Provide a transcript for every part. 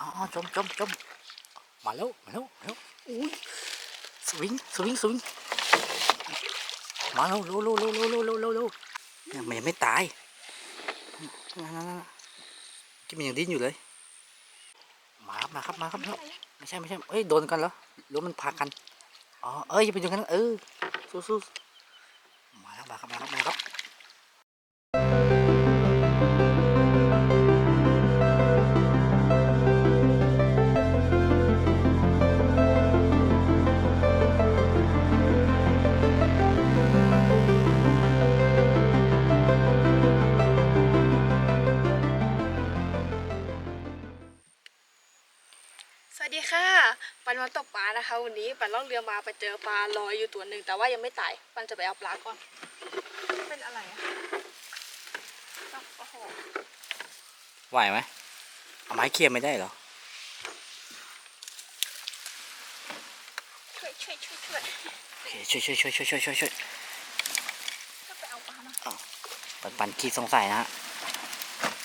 อ๋อจมจมจมมาแล้วมาแล้วมาแล้วอุ้ยสวิงสวิงสวิงมาแล้วเร็วเร็วเร็วเร็วเร็วเร็วเร็วเร็วเนี่ยมันยังไม่ตายนั่นนั่นนั่นที่มันยังดิ้นอยู่เลย มาครับมาครับมาครับไม่ใช่ไม่ใช่เอ้ยโดนกันเหรอหรือมันพากันอ๋อเอ้ยอย่าไปโดนกันนะเออสู้สู้มาแล้วมาครับมาครับมาครับ อมาไปเจอปลาลอยอยู่ตัวหนึ่งแต่ว่ายังไม่ตาย ปันจะไปเอาปลาก่อน เป็นอะไรอะอ้าวโอ้โหไหวไหมเอาไม้เคลียร์ไม่ได้เหรอ ช่วยช่วยช่วยช่วยโอเคช่วยช่วยช่วยช่วยช่วยช่วยช่วยช่วยไปเอาปลามาปันปันขี้สงสัยนะฮะ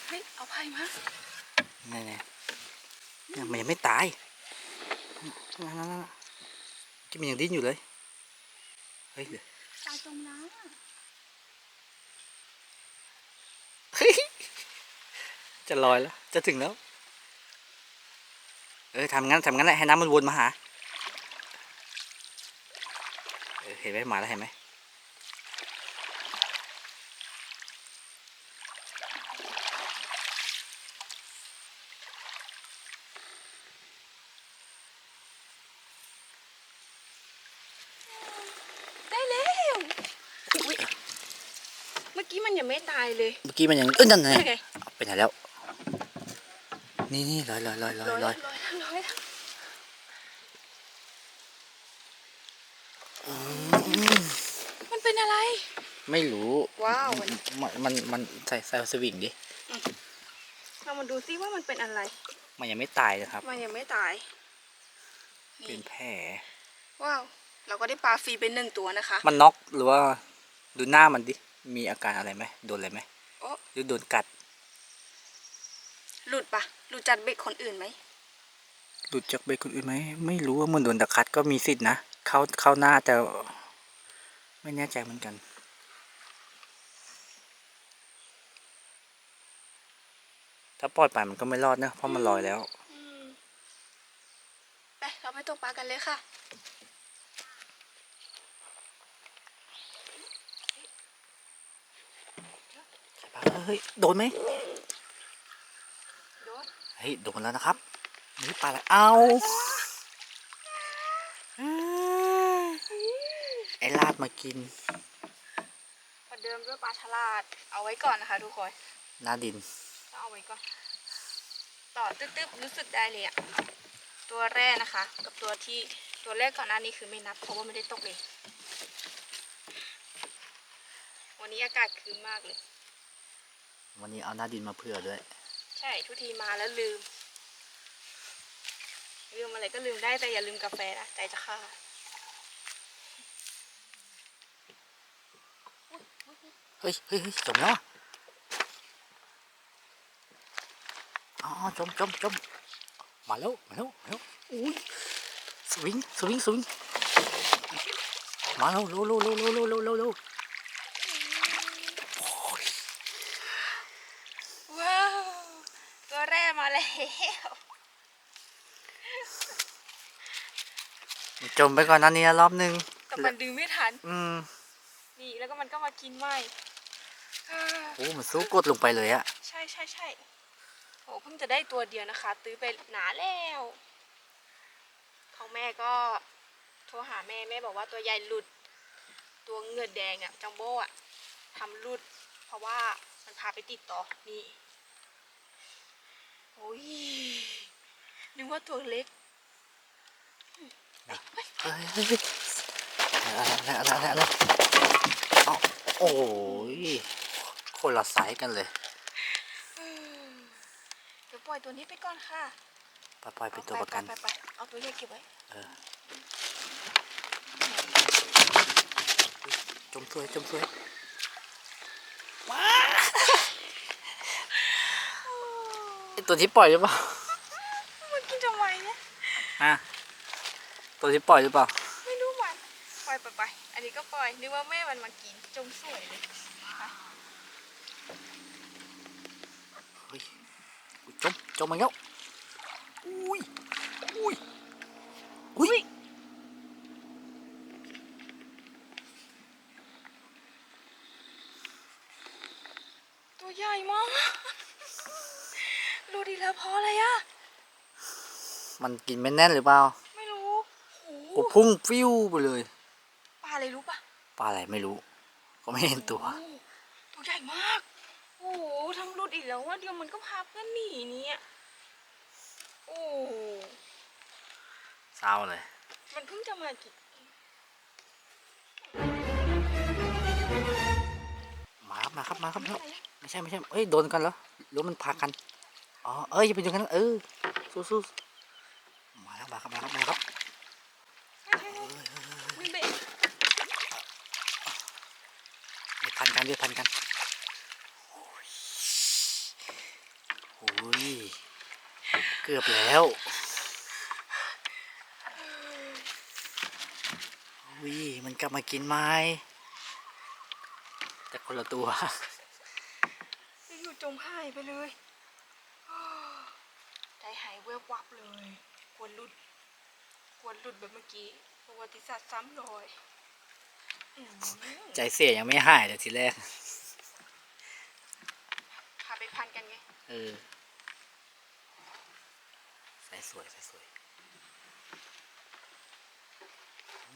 เฮ้ยเอาไผ่มานี่นี่เนี่ยมันยังไม่ตายนั่นนั่น นั่นที่มันยังดิ้นอยู่เลย เฮ้ยปลาจมน้เฮ้ยจะลอยแล้ว จะถึงแล้ว เออทำงั้นทำงั้นแหละให้น้ำมันวนมาหา เออเห็นไหมมาแล้วเห็นไหมำได้แล้วอุ๊ยเมื่อ กี้มันยังไม่ตายเลย เมื่อกี้มันยังเอ้ยนั่นไงไงไปไหนแล้ว นี่นี่ลอยลอยลอยลอยลอยลลออยยลอยอืมมันเป็นอะไร ไม่รู้ว้าวมันมันมันใส่ใส่สวิงดิเรามาดูซิว่ามันเป็นอะไร มันยังไม่ตายนะครับ มันยังไม่ตายเป็นี่นแผลว้าว เราก็ได้ปลาฟรีเป็นหนึ่งตัวนะคะ มันน็อกหรือว่าดูหน้ามันดิ มีอาการอะไรไหมโดนอะไรไหมโอ้หรือโดนกัด หลุดปะหลุดจัดเบ็ดคนอื่นไหมหลุดจากเบรกคนอื่นไหมไม่รู้ว่ามันโดนตะคัดก็มีสิทธินะเข้าเข้าหน้าแต่ไม่แน่ใจเหมือนกันถ้าปล่อยไปมันก็ไม่รอดนะเพราะมันลอยแล้วอืมไป เราไปตกปลากันเลยค่ะ เฮ้ยโดนไหมโดนเฮ้ยโดนแล้วนะครับนี่ปลาอะไรเอาไอ้ลาดมากินประเดิมด้วยปลาฉลาด เอาไว้ก่อนนะคะทุกคนหน้าดินต้องเอาไว้ก่อน ต่อตึ๊บๆรู้สึกได้เลยอะตัวแรกนะคะ กับตัวที่ตัวแรกก่อนหน้านี้คือไม่นับเพราะว่าไม่ได้ตกเลย วันนี้อากาศคืมมากเลย วันนี้เอาหน้าดินมาเผื่อด้วย ใช่ทุกทีมาแล้วลืม ลืมอะไรก็ลืมได้แต่อย่าลืมกาแฟนะใจจะฆ่าเฮ้ยเฮ้ยเฮ้ยจมแล้วอะอ๋อจมจมจมมาแล้วมาแล้วมาแล้วอุ้ยสวิงสวิงสวิงมาแล้วเร็วเร็วเร็วเร็วเร็วเร็วเร็วเร็วโอ้ย ว้าวตัวแรกมาแล้ว จมไปก่อนนั้นนี้รอบนึง แต่มันดึงไม่ทัน อืม นี่แล้วก็มันก็มากินไหมอ่าโอ้มันสู้กดลงไปเลยอะใช่ใช่ใช่โอ้เพิ่งจะได้ตัวเดียวนะคะ ตื้อไปหนาแล้วของแม่ก็โทรหาแม่แม่บอกว่าตัวใหญ่หลุด ตัวเงือดแดงอะจัมโบ้อะทำหลุด เพราะว่ามันพาไปติดต่อนี่โอ้ยนึกว่าตัวเล็ก เฮ้ยเฮ้ยเฮ้ยอะไรอะไรอะไรอะเอาโอ้ยคนละไซส์กันเลยเดี๋ยวปล่อยตัวนี้ไปก่อนค่ะปล่อยปล่อยเป็นตัวประกันไปไปเอาตัวเล็กเก็บไว้จมสวยจมสวยว้าไอตัวที่ปล่อยหรือเปล่าฮะ ตัวที่ปล่อยหรือเปล่า ไม่รู้มันปล่อยไปไปอันนี้ก็ปล่อยนึกว่าแม่มันมากินจงสวยเลยไปเฮ้ยอุ๊ยจมจมมาแล้วอุ้ยอุ้ยอุ้ยตัวใหญ่มากรู้ดีแล้วเพราะอะไรอะมันกินไม่แน่นหรือเปล่า ไม่รู้โอ้โอ้โหพุ่งฟิวไปเลย ปลาอะไรรู้ปะปลาอะไรไม่รู้ ก็ไม่เห็นตัวโอ้ตัวใหญ่มาก โอ้โหทั้งรุดอีกแล้วว่าเดียวมันก็พาเพื่อนหนีเนี่ยโอ้โหเศร้าเลย มันเพิ่งจะมากินมาครับมาครับมาครับไม่ใช่ไม่ใช่เอ้ยโดนกันเหรอหรือมันพากันอ๋อเอ้ยอย่าไปโดนกันเออสู้สู้มาแล้วมาครับมาครับมาครับ ไม่ใช่ไม่เบะ เดี๋ยวพัน กันเดียวพันกันโอ้ยเกือบแล้วอุ้ยมันกลับมากินไหมแต่คนละตัวอยู่จมหายไปเลยใจหายแวบวับเลยกวนหลุดกวนหลุดแบบเมื่อกี้ ประวัติศาสตร์ซ้ำรอย ใจเสียยังไม่หายเลยทีแรกพาไปพันกันไง เออใส่สวยใส่สวย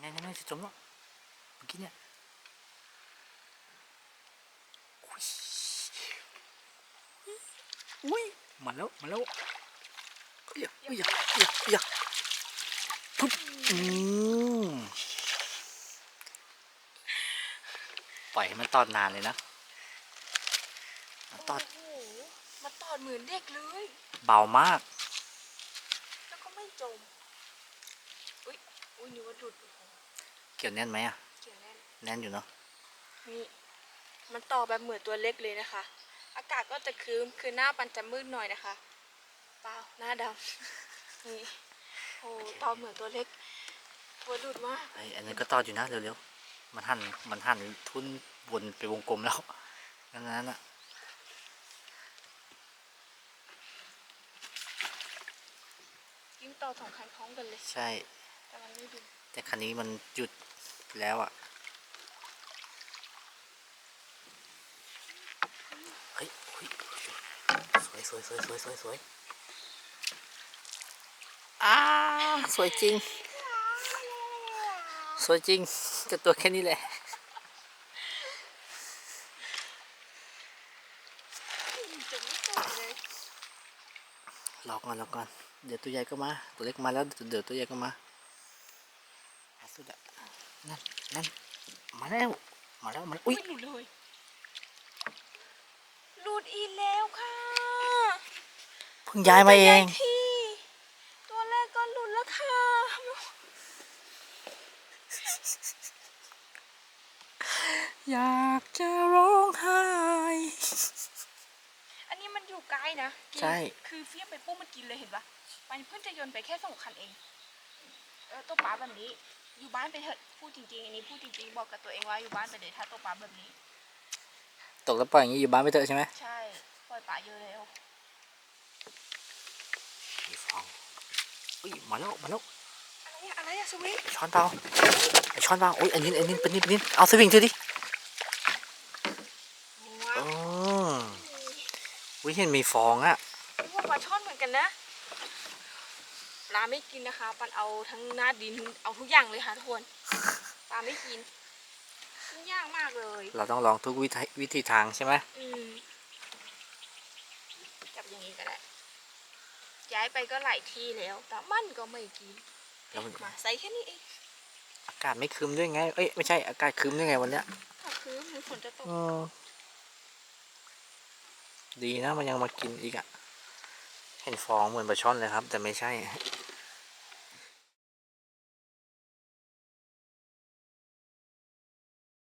นี่นี่นี่จะจมแล้วเมื่อกี้เนี่ยอุ๊ยอุ้ยมาแล้วมาแล้วเอ้ยเอ้ยเอ้ยเอ้ยเอ้ยปุ๊บอืม ปล่อยให้มันตอดนานเลยนะมันตอดโอ้โหมาตอดเหมือนเด็กเลย เบามาก แล้วก็ไม่จม อุ้ยอุ้ยนึกว่าหลุดโอ้โหเกี่ยวแน่นไหมอะ เกี่ยวแน่นแน่นอยู่เนาะ นี่มันต่อแบบเหมือนตัวเล็กเลยนะคะ อากาศก็จะคืมคือหน้าปันจะมืดหน่อยนะคะ เปล่าหน้าดำนี่โอ้ต่อเหมือนตัวเล็กตัวดุดมาก ไอยอันนี้ก็ตอดอยู่นะเร็วๆ มันหันมันหันทุนวนไปวงกลมแล้วดังนั้นอะยิ่งต่อสองคันพร้อมกันเลย ใช่ แต่มันไม่ดึงแต่คันนี้มันหยุดแล้วอะเฮ้ยเฮ้ยสวยสวยสวยสวยสวยสวยอ้าสวยจริง สวยจริงจะตัวแค่นี้แหละจะไม่ต่อยเลยรอก่อนรอก่อน เดี๋ยวตัวใหญ่ก็มา ตัวเล็กมาแล้วเดี๋ยวตัวใหญ่ก็มาล่าสุดอะนั่นนั่นมาแล้ว มาแล้ว มาแล้ว อุ้ยไม่หลุดเลยหลุดอีกแล้วค่ะ เพิ่งย้ายมาเอง พี่ ตัวแรกก็หลุดแล้วค่ะ อยากจะร้องไห้ อันนี้มันอยู่ไกลนะกินใช่ คือเฟี้ยงไปปุ๊บมันกินเลยเห็นปะมันเพิ่งจะโยนไปแค่สองคันเองเออตัวปลาแบบนี้ อยู่บ้านไปเถอะพูดจริงๆอันนี้พูดจริงๆบอกกับตัวเองว่าอยู่บ้านไปเลยถ้าตัวปลาแบบนี้ ตกแล้วปล่อยอย่างนี้อยู่บ้านไปเถอะใช่ไหมใช่ปล่อยปลาเยอะแล้วมีฟองอุ้ยมาแล้วมาแล้วอะไรอะอะไรอะสวิงช้อนเปล่าไอช้อนเปล่าอุ้ยอันนี้อันนี้เป็นนิดเป็นนิดเอาสวิงถือดิ ว้า อ๋ ว อ อุ้ยเห็นมีฟองอะพวกปลาช่อนเหมือนกันนะปลาไม่กินนะคะปันเอาทั้งหน้าดินเอาทุกอย่างเลยค่ะทุกคนปลาไม่กินมันยากมากเลย เราต้องลองทุกวิธีวิธีทางใช่ไหมอืมจับอย่างนี้ก็ได้ย้ายไปก็หลายที่แล้ว แต่มันก็ไม่กินแล้วมันมาใส่แค่นี้เองอากาศไม่ครึมด้วยไง เอ้ยไม่ใช่อากาศครึมด้วยไงวันเนี้ยก็คือมันฝนจะตกอืม ดีนะมันยังมากินอีกอะเห็นฟองเหมือนปลาช่อนเลยครับ แต่ไม่ใช่